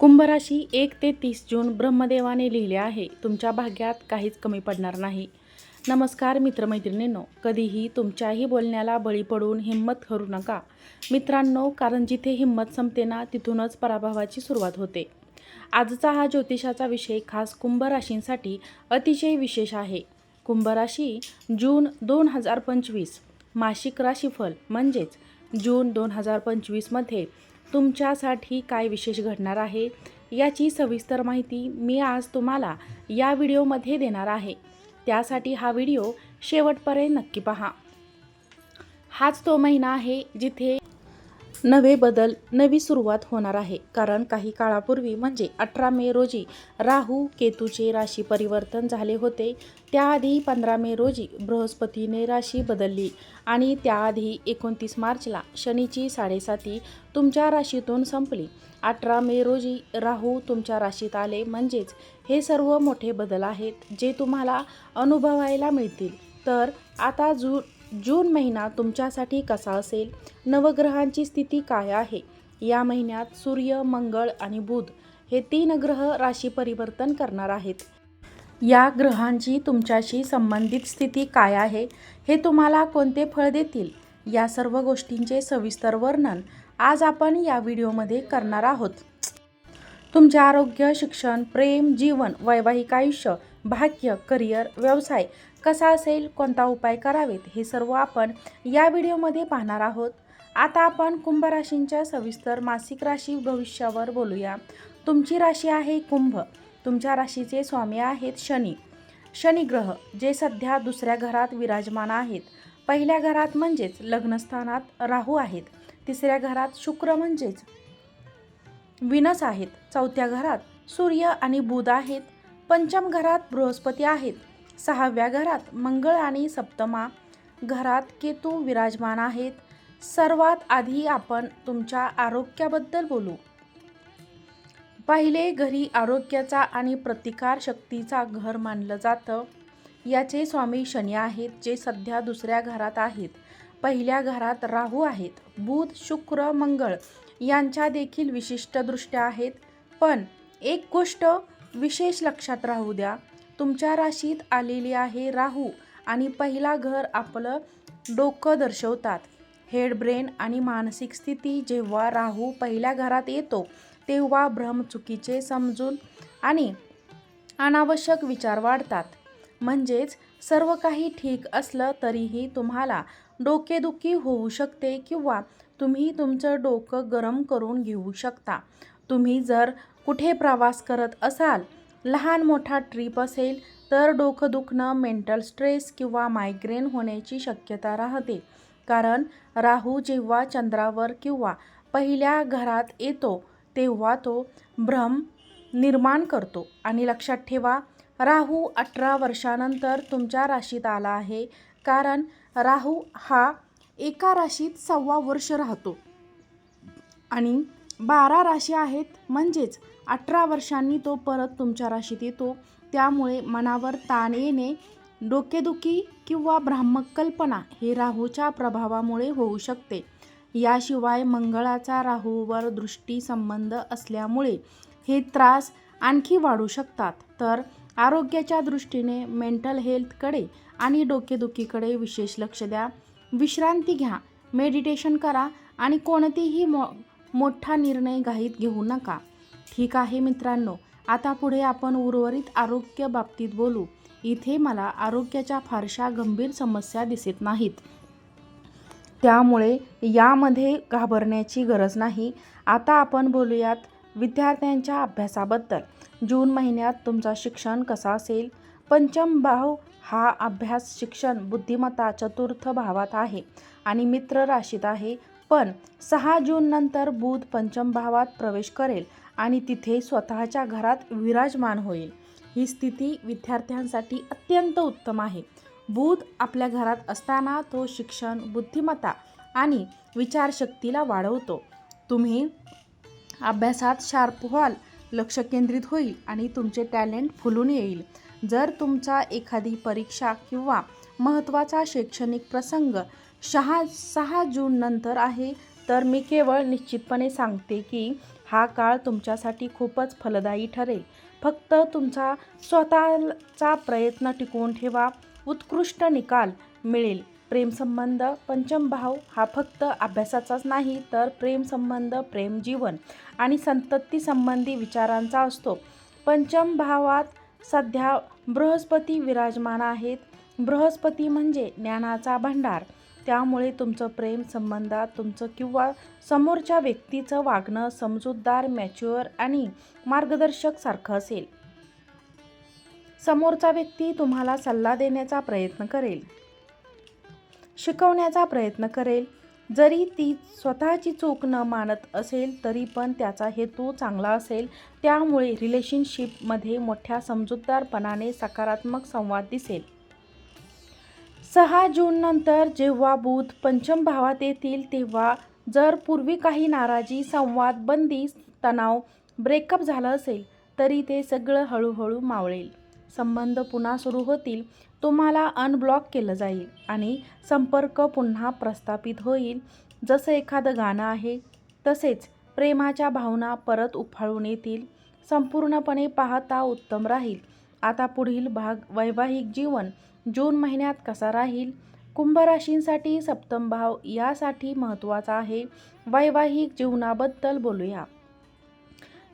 कुंभराशी एक ते तीस जून ब्रह्मदेवाने लिहिले आहे. तुमच्या भाग्यात काहीच कमी पडणार नाही. नमस्कार मित्रमैत्रिणींनो कधीही तुमच्याही बोलण्याला बळी पडून हिंमत करू नका. मित्रांनो कारण जिथे हिंमत संपते ना तिथूनच पराभवाची सुरुवात होते. आजचा हा ज्योतिषाचा विषय खास कुंभ राशींसाठी अतिशय विशेष आहे. कुंभ राशी जून दोन हजार पंचवीस मासिक राशीफल म्हणजेच जून दोन हजार पंचवीसमध्ये तुमच्यासाठी काय विशेष घडणार आहे याची सविस्तर माहिती मी आज तुम्हाला या व्हिडिओमध्ये देणार आहे. त्यासाठी हा व्हिडिओ शेवटपर्यंत नक्की पहा. हाच तो महिना आहे जिथे नवे बदल नवी सुरुवात होणार आहे. कारण काही काळापूर्वी म्हणजे अठरा मे रोजी राहू केतूचे राशी परिवर्तन झाले होते. त्याआधी पंधरा मे रोजी बृहस्पतीने राशी बदलली आणि त्याआधी एकोणतीस मार्चला शनीची साडेसाती तुमच्या राशीतून संपली. अठरा मे रोजी राहू तुमच्या राशीत आले म्हणजेच हे सर्व मोठे बदल आहेत जे तुम्हाला अनुभवायला मिळतील. तर आता जू जून महिना तुमच्यासाठी कसा असेल? नवग्रहांची स्थिती काय आहे? या महिन्यात सूर्य मंगळ आणि बुध हे तीन ग्रह राशी परिवर्तन करणार आहेत. या ग्रहांची तुमच्याशी संबंधित स्थिती काय आहे? हे तुम्हाला कोणते फळ देतील? या सर्व गोष्टींचे सविस्तर वर्णन आज आपण या व्हिडिओमध्ये करणार आहोत. तुमचे आरोग्य शिक्षण प्रेम जीवन वैवाहिक आयुष्य भाग्य करिअर व्यवसाय कसा असेल कोणता उपाय करावेत हे सर्व आपण या व्हिडिओमध्ये पाहणार आहोत. आता आपण कुंभ राशींच्या सविस्तर मासिक राशी भविष्यावर बोलूया. तुमची राशी आहे कुंभ. तुमच्या राशीचे स्वामी आहेत शनी. शनी ग्रह जे सध्या दुसऱ्या घरात विराजमान आहेत. पहिल्या घरात म्हणजेच लग्नस्थानात राहू आहेत. तिसऱ्या घरात शुक्र म्हणजेच विनस आहेत. चौथ्या घरात सूर्य आणि बुध आहेत. पंचम घरात बृहस्पती आहेत. सहाव्या घरात मंगळ आणि सप्तमा घरात केतू विराजमान आहेत. सर्वात आधी आपण तुमच्या आरोग्याबद्दल बोलू. पहिले घरी आरोग्याचा आणि प्रतिकार शक्तीचा घर मानलं जातं. याचे स्वामी शनी आहेत जे सध्या दुसऱ्या घरात आहेत. पहिल्या घरात राहू आहेत. बुध शुक्र मंगळ यांच्या देखील विशिष्ट दृष्ट्या आहेत. पण एक गोष्ट विशेष लक्षात राहू द्या. तुमच्या राशीत आलेली आहे राहू आणि पहिला घर आपलं डोकं दर्शवतात. हेड ब्रेन आणि मानसिक स्थिती जेव्हा राहू पहिल्या घरात येतो तेव्हा भ्रम चुकीचे समजून आणि अनावश्यक विचार वाढतात. म्हणजेच सर्व काही ठीक असलं तरीही तुम्हाला डोकेदुखी होऊ शकते किंवा तुम्ही तुमचं डोकं गरम करून घेऊ शकता. तुम्ही जर कुठे प्रवास करत असाल लहान मोठा ट्रिप असेल तर डोकं दुखणं मेंटल स्ट्रेस किंवा मायग्रेन होण्याची शक्यता राहते. कारण राहू जेव्हा चंद्रावर किंवा पहिल्या घरात येतो तेव्हा तो भ्रम निर्माण करतो. आणि लक्षात ठेवा राहू अठरा वर्षानंतर तुमच्या राशीत आला आहे. कारण राहू हा एका राशीत सव्वा वर्ष राहतो. आणि बारा राशी आहेत म्हणजेच अठरा वर्षांनी तो परत तुमच्या राशीत येतो. त्यामुळे मनावर ताण येणे डोकेदुखी किंवा ब्राह्मकल्पना हे राहूच्या प्रभावामुळे होऊ शकते. याशिवाय मंगळाचा राहूवर दृष्टी संबंध असल्यामुळे हे त्रास आणखी वाढू शकतात. तर आरोग्याच्या दृष्टीने मेंटल हेल्थकडे आणि डोकेदुखीकडे विशेष लक्ष द्या. विश्रांती घ्या. मेडिटेशन करा आणि कोणतीही मो मोठा निर्णय घाईत घेऊ नका. ठीक आहे मित्रांनो. आता पुढे आपण उर्वरित आरोग्य बाबतीत बोलू. इथे मला आरोग्याच्या फारशा गंभीर समस्या दिसत नाहीत. त्यामुळे यामध्ये घाबरण्याची गरज नाही. आता आपण बोलूयात विद्यार्थ्यांच्या अभ्यासाबद्दल. जून महिन्यात तुमचा शिक्षण कसा असेल? पंचम भाव हा अभ्यास शिक्षण बुद्धिमत्ता चतुर्थ भावात आहे आणि मित्र राशीत आहे. पण सहा जून नंतर बुध पंचम भावात प्रवेश करेल. आणि तिथे स्वतःच्या घरात विराजमान होईल. ही स्थिती विद्यार्थ्यांसाठी अत्यंत उत्तम आहे. बुध आपल्या घरात असताना तो शिक्षण बुद्धिमत्ता आणि विचारशक्तीला वाढवतो. तुम्ही अभ्यासात शार्प व्हाल लक्ष केंद्रित होईल आणि तुमचे टॅलेंट फुलून येईल. जर तुमचा एखादी परीक्षा किंवा महत्त्वाचा शैक्षणिक प्रसंग सहा सहा जून नंतर आहे तर मी केवळ निश्चितपणे सांगते की हा काळ तुमच्यासाठी खूपच फलदायी ठरेल. फक्त तुमचा स्वतःचा प्रयत्न टिकवून ठेवा. उत्कृष्ट निकाल मिळेल. प्रेमसंबंध पंचम भाव हा फक्त अभ्यासाचाच नाही तर प्रेमसंबंध प्रेमजीवन आणि संतती संबंधी विचारांचा असतो. पंचम भावात सध्या बृहस्पती विराजमान आहेत. बृहस्पती म्हणजे ज्ञानाचा भंडार. त्यामुळे तुमचं प्रेम संबंधात तुमचं किंवा समोरच्या व्यक्तीचं वागणं समजूतदार मॅच्युअर आणि मार्गदर्शक सारखं असेल. समोरचा व्यक्ती तुम्हाला सल्ला देण्याचा प्रयत्न करेल. शिकवण्याचा प्रयत्न करेल. जरी ती स्वतःची चूक न मानत असेल तरी पण त्याचा हेतू चांगला असेल. त्यामुळे रिलेशनशिपमध्ये मोठ्या समजूतदारपणाने सकारात्मक संवाद दिसेल. सहा जूननंतर जेव्हा बुध पंचम भावात येतील तेव्हा जर पूर्वी काही नाराजी संवाद बंदी तणाव ब्रेकअप झालं असेल तरी ते सगळं हळूहळू मावळेल. संबंध पुन्हा सुरू होतील तुम्हाला अनब्लॉक केलं जाईल आणि संपर्क पुन्हा प्रस्थापित होईल. जसं एखादं गाणं आहे तसेच प्रेमाच्या भावना परत उफाळून येतील. संपूर्णपणे पाहता उत्तम राहील. आता पुढील भाग वैवाहिक जीवन जून महिन्यात कसा राहील? कुंभ राशींसाठी सप्तम भाव यासाठी महत्त्वाचा आहे. वैवाहिक जीवनाबद्दल बोलूया.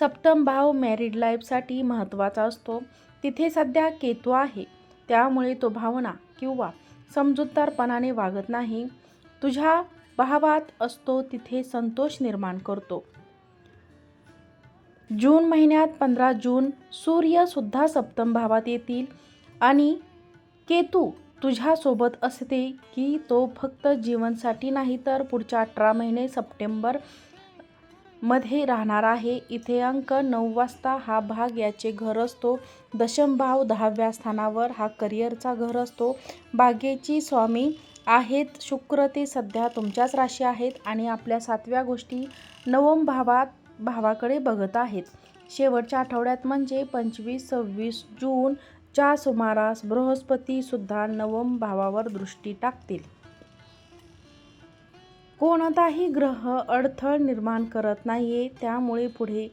सप्तम भाव मॅरिड लाईफसाठी महत्त्वाचा असतो. तिथे सध्या केतू आहे. त्यामुळे तो भावना किंवा समजूतदारपणाने वागत नाही. तुझ्या भावात असतो तिथे संतोष निर्माण करतो. जून महिन्यात पंधरा जून सूर्यसुद्धा सप्तम भावात येतील. आणि केतू तुझ्यासोबत असते की तो फक्त जीवनसाठी नाही तर पुढच्या अठरा महिने सप्टेंबरमध्ये राहणार आहे. इथे अंक नऊ वाजता हा भाग याचे घर असतो. दशम भाव दहाव्या स्थानावर हा करिअरचा घर असतो. बागेची स्वामी आहेत. शुक्र ते सध्या तुमच्याच राशी आहेत. आणि आपल्या सातव्या गोष्टी नवम भावात भावाकडे बघत आहेत. शेवटच्या आठवड्यात म्हणजे पंचवीस सव्वीस जूनच्या सुमारास बृहस्पतीसुद्धा नवम भावावर दृष्टी टाकतील. कोणताही ग्रह अडथळ निर्माण करत नाहीये. त्यामुळे पुढे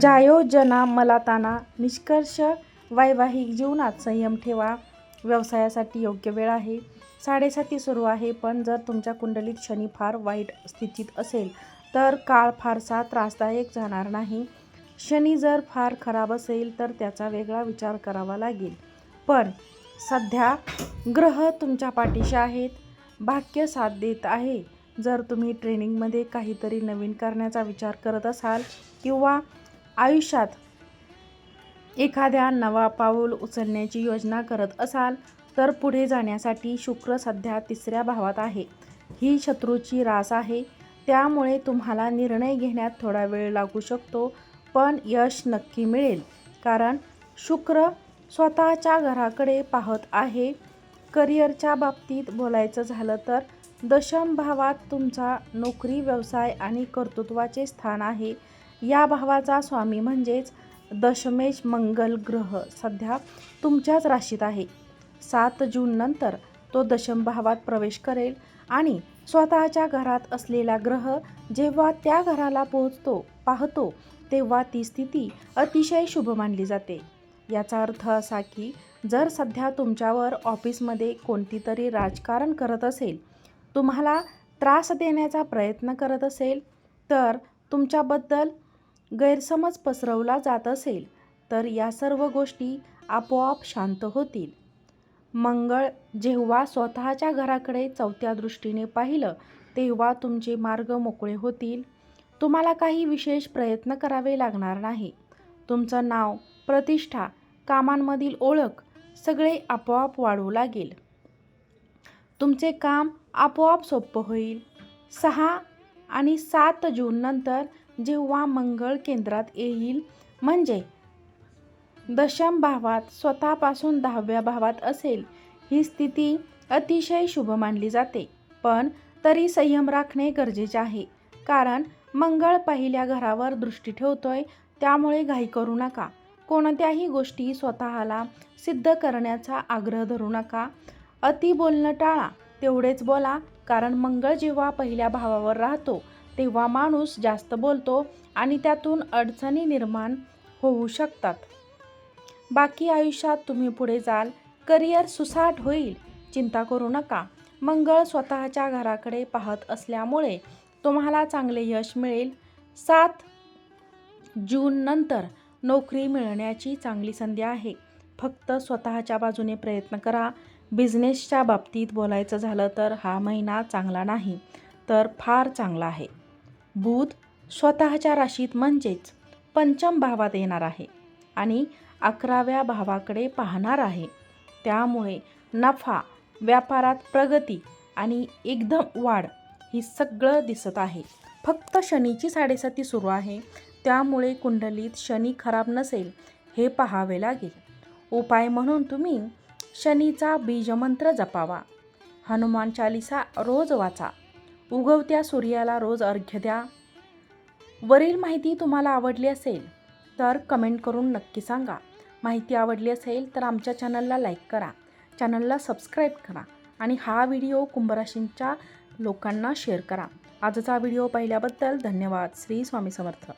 जायोजना मलाताना निष्कर्ष वैवाहिक जीवनात संयम ठेवा. व्यवसायासाठी योग्य वेळ आहे. साडेसाती सुरू आहे पण जर तुमच्या कुंडलीत शनी फार वाईट स्थितीत असेल तर काळ फारसा त्रासदायक जाणार नाही. शनी जर फार खराब असेल तर त्याचा वेगळा विचार करावा लागेल. पण सध्या ग्रह तुमच्या पाठीशी आहेत. भाग्य साथ देत आहे. जर तुम्ही ट्रेनिंगमध्ये काहीतरी नवीन करण्याचा विचार करत असाल किंवा आयुष्यात एखाद्या नवा पाऊल उचलण्याची योजना करत असाल तर पुढे जाण्यासाठी शुक्र सध्या तिसऱ्या भावात आहे. ही शत्रूची रास आहे. त्यामुळे तुम्हाला निर्णय घेण्यात थोडा वेळ लागू शकतो पण यश नक्की मिळेल. कारण शुक्र स्वतःच्या घराकडे पाहत आहे. करिअरच्या बाबतीत बोलायचं झालं तर दशम भावात तुमचा नोकरी व्यवसाय आणि कर्तृत्वाचे स्थान आहे. या भावाचा स्वामी म्हणजेच दशमेश मंगल ग्रह सध्या तुमच्याच राशीत आहे. सात जूननंतर तो दशम भावात प्रवेश करेल आणि स्वतःच्या घरात असलेला ग्रह जेव्हा त्या घराला पोहोचतो पाहतो तेव्हा ती स्थिती अतिशय शुभ मानली जाते. याचा अर्थ असा की जर सध्या तुमच्यावर ऑफिसमध्ये कोणती तरी राजकारण करत असेल तुम्हाला त्रास देण्याचा प्रयत्न करत असेल तर तुमच्याबद्दल गैरसमज पसरवला जात असेल तर या सर्व गोष्टी आपोआप शांत होतील. मंगळ जेव्हा स्वतःच्या घराकडे चौथ्या दृष्टीने पाहिलं तेव्हा तुमचे मार्ग मोकळे होतील. तुम्हाला काही विशेष प्रयत्न करावे लागणार नाही. तुमचं नाव प्रतिष्ठा कामांमधील ओळख सगळे आपोआप वाढू लागेल. तुमचे काम आपोआप सोपं होईल. सहा आणि सात जून नंतर जेव्हा मंगळ केंद्रात येईल म्हणजे दशम भावात स्वतःपासून दहाव्या भावात असेल ही स्थिती अतिशय शुभ मानली जाते. पण तरी संयम राखणे गरजेचे आहे कारण मंगळ पहिल्या घरावर दृष्टी ठेवतोय त्यामुळे घाई करू नका. कोणत्याही गोष्टी स्वतःला सिद्ध करण्याचा आग्रह धरू नका. अति बोलणं टाळा तेवढेच बोला कारण मंगळ जेव्हा पहिल्या भावावर राहतो तेव्हा माणूस जास्त बोलतो आणि त्यातून अडचणी निर्माण होऊ शकतात. बाकी आयुष्यात तुम्ही पुढे जाल. करिअर सुसाट होईल. चिंता करू नका. मंगळ स्वतःच्या घराकडे पाहत असल्यामुळे तुम्हाला चांगले यश मिळेल. सात जून नंतर नोकरी मिळण्याची चांगली संधी आहे. फक्त स्वतःच्या बाजूने प्रयत्न करा. बिझनेसच्या बाबतीत बोलायचं झालं तर हा महिना चांगला नाही तर फार चांगला आहे. बुध स्वतःच्या राशीत म्हणजेच पंचम भावात येणार आहे. आणि अकराव्या भावाकडे पाहणार आहे. त्यामुळे नफा व्यापारात प्रगती आणि एकदम वाढ ही सगळं दिसत आहे. फक्त शनीची साडेसाती सुरू आहे. त्यामुळे कुंडलीत शनी खराब नसेल हे पाहावे लागेल. उपाय म्हणून तुम्ही शनीचा बीजमंत्र जपावा. हनुमान चालिसा रोज वाचा. उगवत्या सूर्याला रोज अर्घ्य द्या. वरील माहिती तुम्हाला आवडली असेल तर कमेंट करून नक्की सांगा. माहिती आवडली असेल तर आमच्या चॅनलला लाईक करा. चॅनलला सबस्क्राईब करा आणि हा व्हिडिओ कुंभराशींच्या लोकांना शेअर करा. आजचा व्हिडिओ पाहिल्याबद्दल धन्यवाद. श्री स्वामी समर्थ.